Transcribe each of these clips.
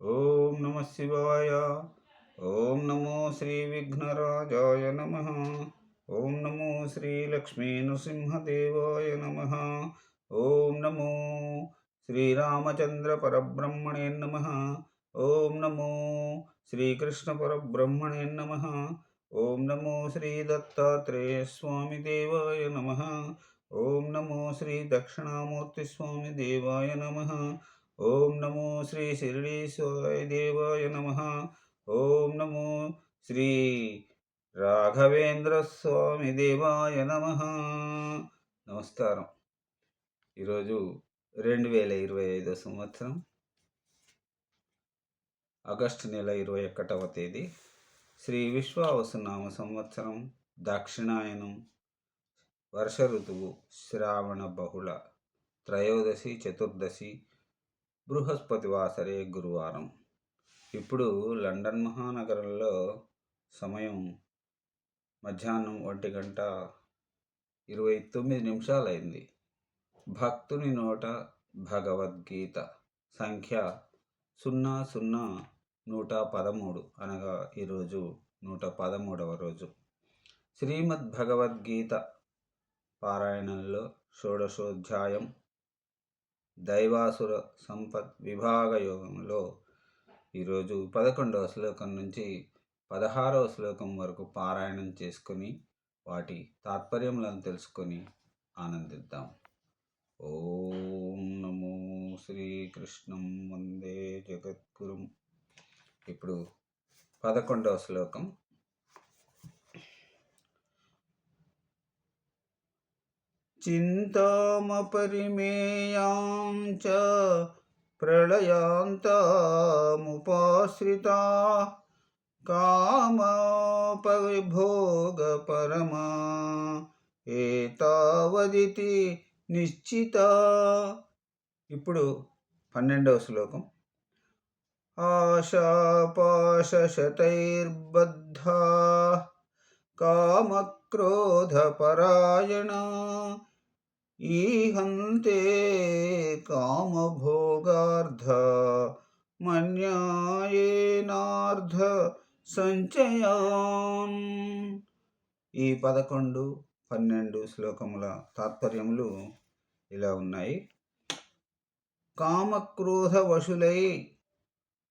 ఓం నమ శివాయ ఓం నమో శ్రీ విఘ్నరాజాయ నమ ఓం నమో శ్రీ లక్ష్మీ నృసింహదేవాయ నమ ఓం నమో శ్రీరామచంద్ర పరబ్రహ్మణే నమ ఓం నమో శ్రీకృష్ణ పరబ్రహ్మణే నమ ఓం నమో శ్రీ దత్తాత్రేయ స్వామి దేవాయ నమ ఓం నమో శ్రీ దక్షిణామూర్తి స్వామి దేవాయ నమ ఓం నమో శ్రీ షిరిడి సాయి దేవాయ నమ. ఓం నమో శ్రీ రాఘవేంద్ర స్వామి దేవాయ నమ. నమస్కారం. ఈరోజు రెండు వేల ఇరవై ఐదో సంవత్సరం ఆగస్టు నెల ఇరవై ఒకటవ తేదీ శ్రీ విశ్వావసునామ సంవత్సరం దక్షిణాయనం వర్ష ఋతువు శ్రావణ బహుళ త్రయోదశి చతుర్దశి బృహస్పతి వాసరే గురువారం. ఇప్పుడు లండన్ మహానగరంలో సమయం మధ్యాహ్నం ఒంటి గంట ఇరవై తొమ్మిది నిమిషాలైంది. భక్తుని నోట భగవద్గీత సంఖ్య సున్నా సున్నా నూట పదమూడు అనగా ఈరోజు నూట పదమూడవ రోజు. శ్రీమద్ భగవద్గీత పారాయణంలో షోడశోధ్యాయం దైవాసుర సంపత్ విభాగ యోగంలో ఈరోజు పదకొండవ శ్లోకం నుంచి పదహారవ శ్లోకం వరకు పారాయణం చేసుకొని వాటి తాత్పర్యములను తెలుసుకొని ఆనందిద్దాం. ఓం నమో శ్రీకృష్ణం వందే జగద్గురుం. ఇప్పుడు పదకొండవ శ్లోకం. चिन्तामपरिमेयां च प्रलयान्तामुपाश्रिता कामोपविभोगपरमा ఏతావదితి నిశ్చిత ఇప్పుడు పన్నెండవ శ్లోకం ఆశాపాశతైర్బద్ధా కామక్రోధపరాయణ ఈహంతే కామభోగార్థ మన్యాయేనార్థ సంచయాన్ ఈ పదకొండు పన్నెండు శ్లోకముల తాత్పర్యములు ఇలా ఉన్నాయి. కామక్రోధ వశులై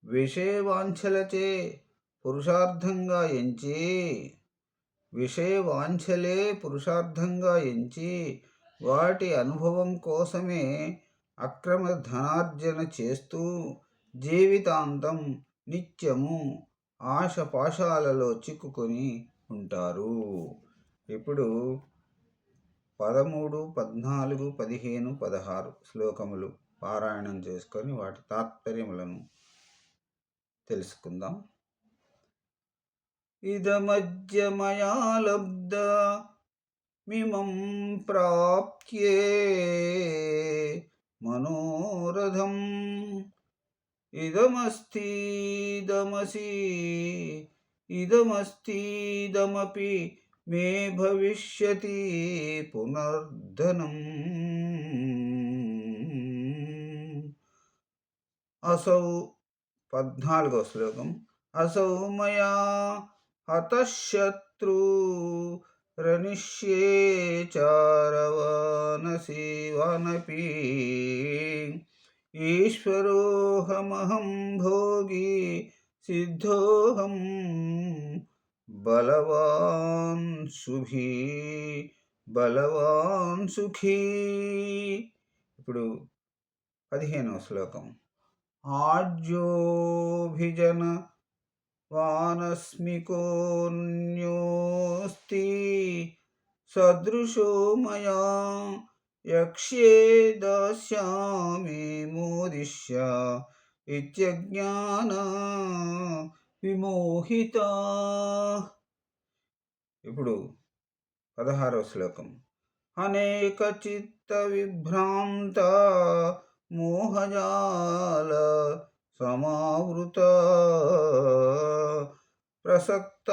విషయవాంఛలచే పురుషార్థంగా ఎంచి విషయవాంఛలే పురుషార్థంగా ఎంచి వాటి అనుభవం కోసమే అక్రమ ధనార్జన చేస్తూ జీవితాంతం నిత్యము ఆశపాశాలలో చిక్కుకొని ఉంటారు. ఇప్పుడు పదమూడు పద్నాలుగు పదిహేను పదహారు శ్లోకములు పారాయణం చేసుకొని వాటి తాత్పర్యములను తెలుసుకుందాం. ఇదమధ్య మయా లబ్ధ मिमं प्राप्त्ये मनोरथम्। इदमस्तीदमसि इदमस्तीदमपि मे भविष्यति पुनर्धनम्। असौ पद्नाल्गो श्लोकम्। असौ मया हतशत्रु రనిష్యే చారవానసి వనపి ఈశ్వరోహమహం భోగి సిద్ధోహం బలవాన్ సుభీ బలవాన్ సుఖీ ఇప్పుడు పదిహేనవ శ్లోకం ఆజ్యోభిజన వానస్మికోన్యోస్తి సదృశో మయా యక్ష్యే దాస్యామి మోదిష్య ఇత్యజ్ఞాన విమోహిత ఇప్పుడు పదహారవ శ్లోకం. అనేక చిత్త విభ్రాంత మోహజాల సమావృత ప్రసక్త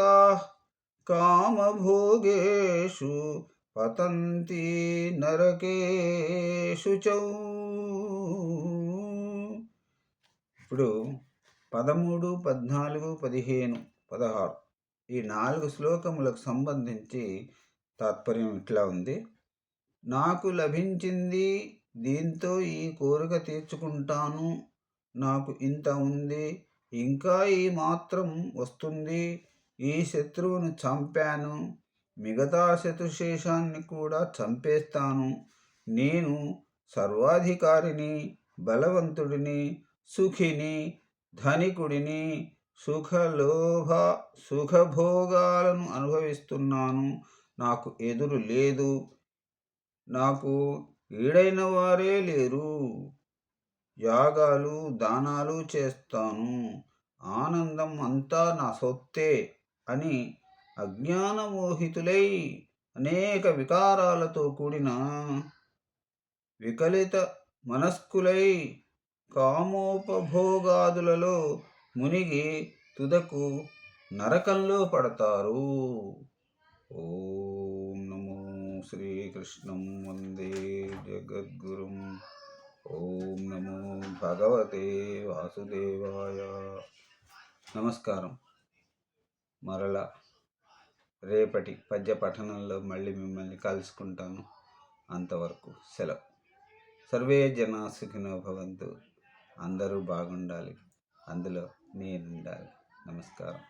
కామభోగేషు పతంతి నరకేషు చౌ. ఇప్పుడు పదమూడు పద్నాలుగు పదిహేను పదహారు ఈ నాలుగు శ్లోకములకు సంబంధించి తాత్పర్యం ఇట్లా ఉంది. నాకు లభించింది దీంతో ఈ కోరిక తీర్చుకుంటాను నాకు ఇంత ఉంది ఇంకా ఈ మాత్రం వస్తుంది. ఈ శత్రువును చంపాను మిగతా శత్రుశేషాన్ని కూడా చంపేస్తాను. నేను సర్వాధికారిని బలవంతుడిని సుఖిని ధనికుడిని సుఖలోభ సుఖభోగాలను అనుభవిస్తున్నాను. నాకు ఎదురు లేదు. నాకు ఈడైన వారే లేరు. యాగాలు దానాలు చేస్తాను. ఆనందం అంతా నా సొత్తే అని అజ్ఞానమోహితులై అనేక వికారాలతో కూడిన వికలిత మనస్కులై కామోపభోగాదులలో మునిగి తుదకు నరకంలో పడతారు. ఓం నమో శ్రీకృష్ణం వందే జగద్గురుం భగవతే వాసుదేవాయ. నమస్కారం. మరలా రేపటి పద్య పఠనంలో మళ్ళీ మిమ్మల్ని కలుసుకుంటాను. అంతవరకు సెలవు. సర్వే జనా సుఖినో భవంతు. అందరూ బాగుండాలి. అందులో నేను ఉండాలి నమస్కారం.